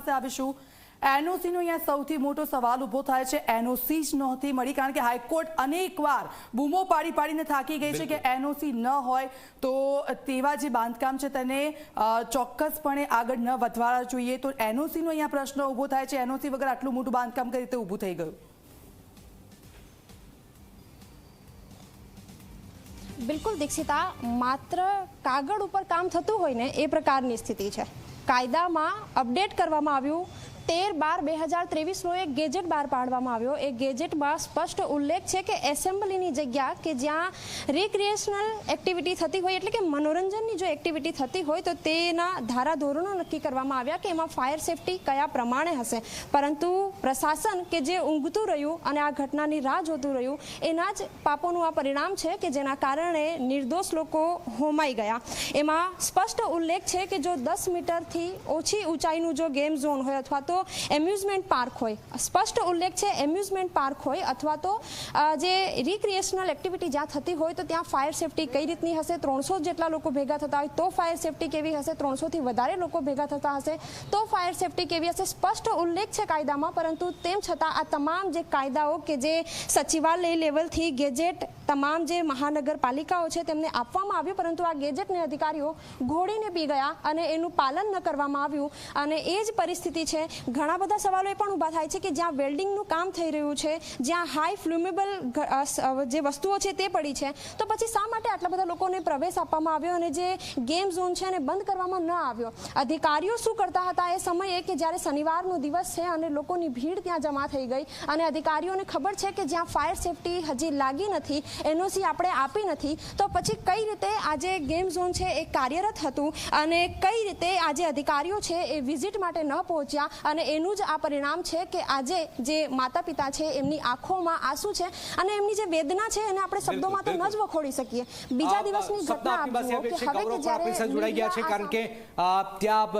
પાસે આવીશું. એનઓસી નો અહીંયા સૌથી મોટો સવાલ ઊભો થાય છે. એનઓસી જ નહોતી મળી કારણ કે હાઈકોર્ટ અનેકવાર બૂમો પાડી પાડીને થાકી ગઈ છે કે એનઓસી ન હોય તો તેવા જે બાંધકામ છે તેને ચોક્કસપણે આગળ ન વધવા જોઈએ. તો એનઓસી નો અહીંયા પ્રશ્ન ઊભો થાય છે. એનઓસી વગર આટલું મોટું બાંધકામ કઈ રીતે ઊભું થઈ ગયું? બિલકુલ દીક્ષિતા, માત્ર કાગળ ઉપર કામ થતું હોય ને એ પ્રકારની સ્થિતિ છે. કાયદામાં અપડેટ કરવામાં આવ્યું તેર બાર બે હજાર ત્રેવીસનો એક ગેજેટ બહાર પાડવામાં આવ્યો. એ ગેજેટમાં સ્પષ્ટ ઉલ્લેખ છે કે એસેમ્બલીની જગ્યા કે જ્યાં રિક્રિએશનલ એક્ટિવિટી થતી હોય એટલે કે મનોરંજનની જો એક્ટિવિટી થતી હોય તો તેના ધારાધોરણો નક્કી કરવામાં આવ્યા કે એમાં ફાયર સેફટી કયા પ્રમાણે હશે. પરંતુ પ્રશાસન કે જે ઊંઘતું રહ્યું અને આ ઘટનાની રાહ જોતું રહ્યું, એના જ પાપોનું આ પરિણામ છે કે જેના કારણે નિર્દોષ લોકો હોમાઈ ગયા. એમાં સ્પષ્ટ ઉલ્લેખ છે કે જો દસ મીટરથી ઓછી ઊંચાઈનું જો ગેમ ઝોન હોય અથવા તો એમ્યુઝમેન્ટ પાર્ક હોય. સ્પષ્ટ ઉલ્લેખ છે, એમ્યુઝમેન્ટ પાર્ક હોય અથવા તો જે રિક્રિએશનલ એક્ટિવિટી જ્યાં થતી હોય તો ત્યાં ફાયર સેફટી કઈ રીતની હશે? ત્રણસો જેટલા લોકો ભેગા થતા હોય તો ફાયર સેફટી કેવી હશે? ત્રણસોથી વધારે લોકો ભેગા થતા હશે તો ફાયર સેફટી કેવી હશે? સ્પષ્ટ ઉલ્લેખ છે કાયદામાં, પરંતુ તેમ છતાં આ તમામ જે કાયદાઓ કે જે સચિવાલય લેવલથી ગેજેટ, તમામ જે મહાનગરપાલિકાઓ છે તેમને આપવામાં આવ્યું, પરંતુ આ ગેજેટને અધિકારીઓ ઘોડીને પી ગયા અને એનું પાલન ન કરવામાં આવ્યું. અને એ જ પરિસ્થિતિ છે ઘણા બધા સવાલો એ પણ ઊભા થાય છે કે જ્યાં વેલ્ડિંગનું કામ થઈ રહ્યું છે, જ્યાં હાઈ ફ્લ્યુમેબલ જે વસ્તુઓ છે તે પડી છે, તો પછી શા માટે આટલા બધા લોકોને પ્રવેશ આપવામાં આવ્યો અને જે ગેમ ઝોન છે એને બંધ કરવામાં ન આવ્યો? અધિકારીઓ શું કરતા હતા એ સમયે કે જ્યારે શનિવારનો દિવસ છે અને લોકોની ભીડ ત્યાં જમા થઈ ગઈ અને અધિકારીઓને ખબર છે કે જ્યાં ફાયર સેફટી હજી લાગી નથી એનઓસી આપણે આપી નથી, તો પછી કઈ રીતે આજે ગેમ ઝોન છે એ કાર્યરત હતું અને કઈ રીતે આજે અધિકારીઓ છે એ વિઝિટ માટે ન પહોંચ્યા અને એનું જ આ પરિણામ છે કે આજે જે માતા પિતા છે એમની આંખોમાં આંસુ છે અને એમની જે વેદના છે એને આપણે શબ્દોમાં તો ન જ વખોડી શકીએ. બીજા દિવસની ઘટના હવે કે જ્યારે જોડાઈ ગયા છે કારણ કે ત્યાં